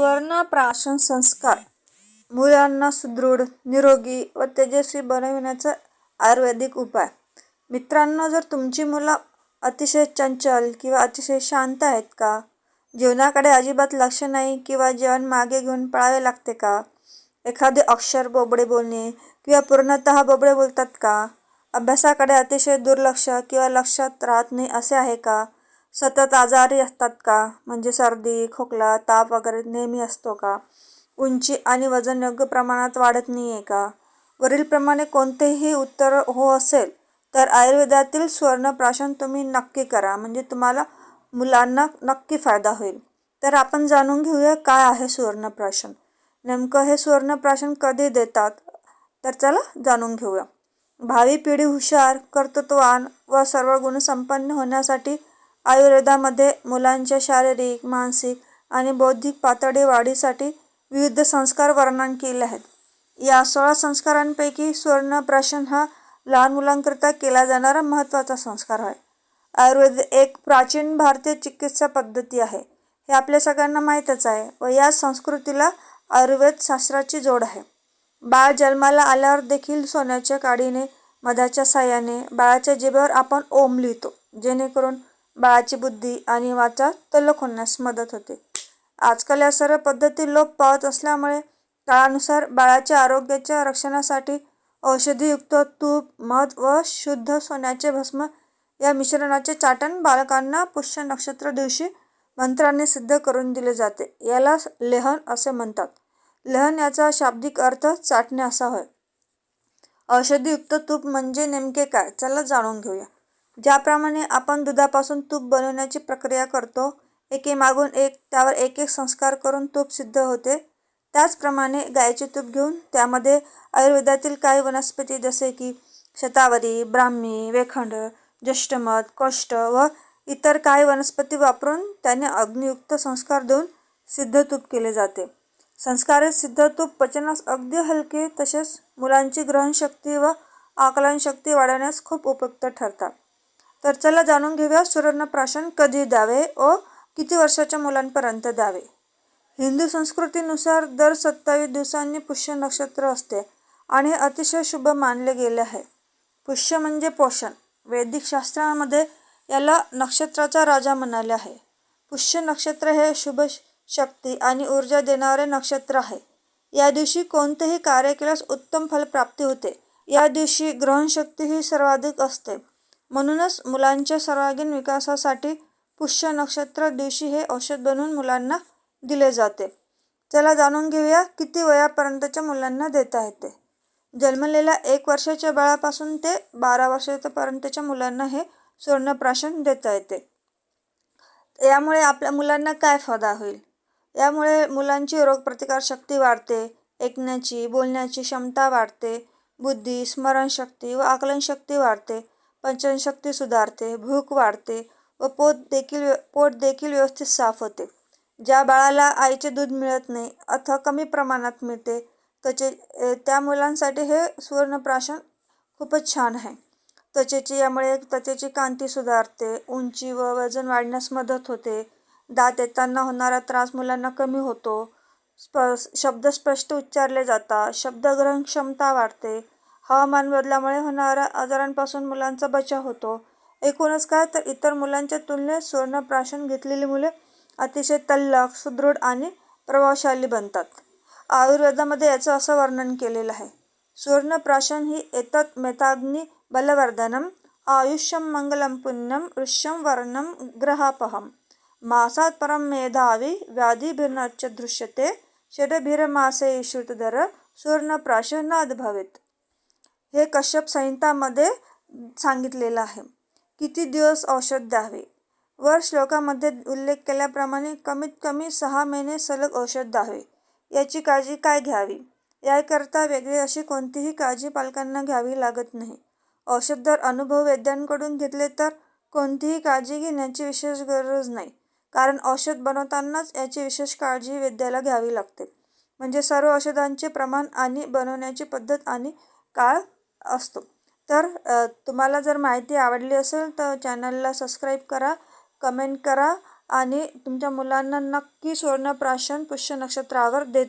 सुवर्ण प्राशन संस्कार. मुलांना सुदृढ निरोगी व तेजस्वी बनविण्याचा आयुर्वेदिक उपाय. मित्रांनो जर तुमची मुलं अतिशय चंचल किंवा अतिशय शांत आहेत का? जीवनाकडे अजिबात लक्ष नाही किंवा जेवण मागे घेऊन पळावे लागते का? एखादे अक्षर बोबडे बोलणे किंवा पूर्णतः बोबडे बोलतात का? अभ्यासाकडे अतिशय दुर्लक्ष किंवा लक्षात राहत नाही असे आहे का? सतत आजारी असतात का? म्हणजे सर्दी खोकला ताप वगैरे नेहमी असतो का? उंची आणि वजन योग्य प्रमाणात वाढत नाही आहे का? वरीलप्रमाणे कोणतेही उत्तर हो असेल तर आयुर्वेदातील सुवर्णप्राशन तुम्ही नक्की करा. म्हणजे तुम्हाला मुलांना नक्की फायदा होईल. तर आपण जाणून घेऊया काय आहे सुवर्णप्राशन नेमकं हे सुवर्णप्राशन कधी देतात? तर चला जाणून घेऊया. भावी पिढी हुशार कर्तृत्ववान व सर्व गुणसंपन्न होण्यासाठी आयुर्वेदामध्ये मुलांच्या शारीरिक मानसिक आणि बौद्धिक पातळी वाढीसाठी विविध संस्कार वर्णन केले आहेत. या सोळा संस्कारांपैकी सुवर्णप्राशन हा लहान मुलांकरिता केला जाणारा महत्त्वाचा संस्कार आहे. आयुर्वेद एक प्राचीन भारतीय चिकित्सा पद्धती आहे. हे आपल्या सगळ्यांना माहीतच आहे व या संस्कृतीला आयुर्वेद शास्त्राची जोड आहे. बाळ जन्माला आल्यावर देखील सोन्याच्या काडीने मधाच्या साह्याने बाळाच्या जिभेवर आपण ओम लिहितो जेणेकरून बाळाची बुद्धी आणि वाचा तल्लख होण्यास मदत होते. आजकाल या सर्व पद्धती लोप पावत असल्यामुळे काळानुसार बाळाच्या आरोग्याच्या रक्षणासाठी औषधीयुक्त तूप मध व शुद्ध सोन्याचे भस्म या मिश्रणाचे चाटण बालकांना पुष्य नक्षत्र दिवशी मंत्राने सिद्ध करून दिले जाते. याला लेहन असे म्हणतात. लेहन याचा शाब्दिक अर्थ चाटणे असा होय. औषधीयुक्त तूप म्हणजे नेमके काय? चला जाणून घेऊया. ज्याप्रमाणे आपण दुधापासून तूप बनवण्याची प्रक्रिया करतो एकेमागून एक त्यावर एक एक संस्कार करून तूप सिद्ध होते. त्याचप्रमाणे गायीचे तूप घेऊन त्यामध्ये आयुर्वेदातील काही वनस्पती जसे की शतावरी ब्राह्मी वेखंड ज्येष्ठमध कष्ट व इतर काही वनस्पती वापरून त्याने अग्नियुक्त संस्कार देऊन सिद्ध तूप केले जाते. संस्कारित सिद्ध तूप पचनास अगदी हलके तसेच मुलांची ग्रहणशक्ती व आकलनशक्ती वाढवण्यास खूप उपयुक्त ठरतात. तर चला जाणून घेऊया सुवर्णप्राशन कधी द्यावे व किती वर्षाच्या मुलांपर्यंत द्यावे. हिंदू संस्कृतीनुसार दर सत्तावीस दिवसांनी पुष्य नक्षत्र असते आणि अतिशय शुभ मानले गेले आहे. पुष्य म्हणजे पोषण. वैदिक शास्त्रामध्ये याला नक्षत्राचा राजा म्हणाले आहे. पुष्य नक्षत्र हे शुभ शक्ती आणि ऊर्जा देणारे नक्षत्र आहे. या दिवशी कोणतेही कार्य केल्यास उत्तम फलप्राप्ती होते. या दिवशी ग्रहणशक्ती ही सर्वाधिक असते. म्हणूनच मुलांच्या सर्वांगीण विकासासाठी पुष्य नक्षत्र दिवशी हे औषध बनवून मुलांना दिले जाते. चला जाणून घेऊया किती वयापर्यंतच्या मुलांना देता येते. जन्मलेल्या एक वर्षाच्या बाळापासून ते बारा वर्षापर्यंतच्या मुलांना हे स्वर्णप्राशन देता येते. यामुळे आपल्या मुलांना काय फायदा होईल? यामुळे मुलांची रोगप्रतिकारशक्ती वाढते ऐकण्याची बोलण्याची क्षमता वाढते बुद्धी स्मरणशक्ती व आकलनशक्ती वाढते. पचनशक्ती सुधारते भूक वाढते व पोट देखील पोट देखील व्यवस्थित साफ होते. ज्या बाळाला आईचे दूध मिळत नाही अथवा कमी प्रमाणात मिळते त्वचे त्या मुलांसाठी हे सुवर्णप्राशन खूपच छान आहे. त्वचेची यामुळे त्वचेची कांती सुधारते उंची व वजन वाढण्यास मदत होते. दात येताना होणारा त्रास मुलांना कमी होतो. स्प शब्द स्पष्ट उच्चारले जातात शब्दग्रहण क्षमता वाढते. हवामान बदलामुळे होणाऱ्या आजारांपासून मुलांचा बचाव होतो. एकूणच काय तर इतर मुलांच्या तुलनेत सुवर्णप्राशन घेतलेली मुले अतिशय तल्लख सुदृढ आणि प्रभावशाली बनतात. आयुर्वेदामध्ये याचं असं वर्णन केलेलं आहे. सुवर्णप्राशन ही एतत् मेताग्नी बलवर्धनम आयुष्यम मंगलम पुण्यम ऋष्यम वर्णम ग्रहापहम। मासात परम मेधावी व्याधीभिर्नच दृश्यते षडभिरमासे श्रुतधर सुवर्णप्राशनाद भवेत। हे कश्यप संहितामध्ये सांगितलेलं आहे. किती दिवस औषध द्यावे? वर श्लोकामध्ये उल्लेख केल्याप्रमाणे कमीत कमी सहा महिने सलग औषध द्यावे. याची काळजी काय घ्यावी? याकरता वेगळी अशी कोणतीही काळजी पालकांना घ्यावी लागत नाही. औषध जर अनुभव वैद्यांकडून घेतले तर कोणतीही काळजी घेण्याची विशेष गरज नाही. कारण औषध बनवतानाच याची विशेष काळजी वैद्याला घ्यावी लागते. म्हणजे सर्व औषधांचे प्रमाण आणि बनवण्याची पद्धत आणि काळ असतो. तर तुम्हाला जर माहिती आवडली असेल तर चॅनलला सबस्क्राईब करा कमेंट करा आणि तुमच्या मुलांना नक्की सुवर्णप्राशन पुष्य नक्षत्रावर देत राहा.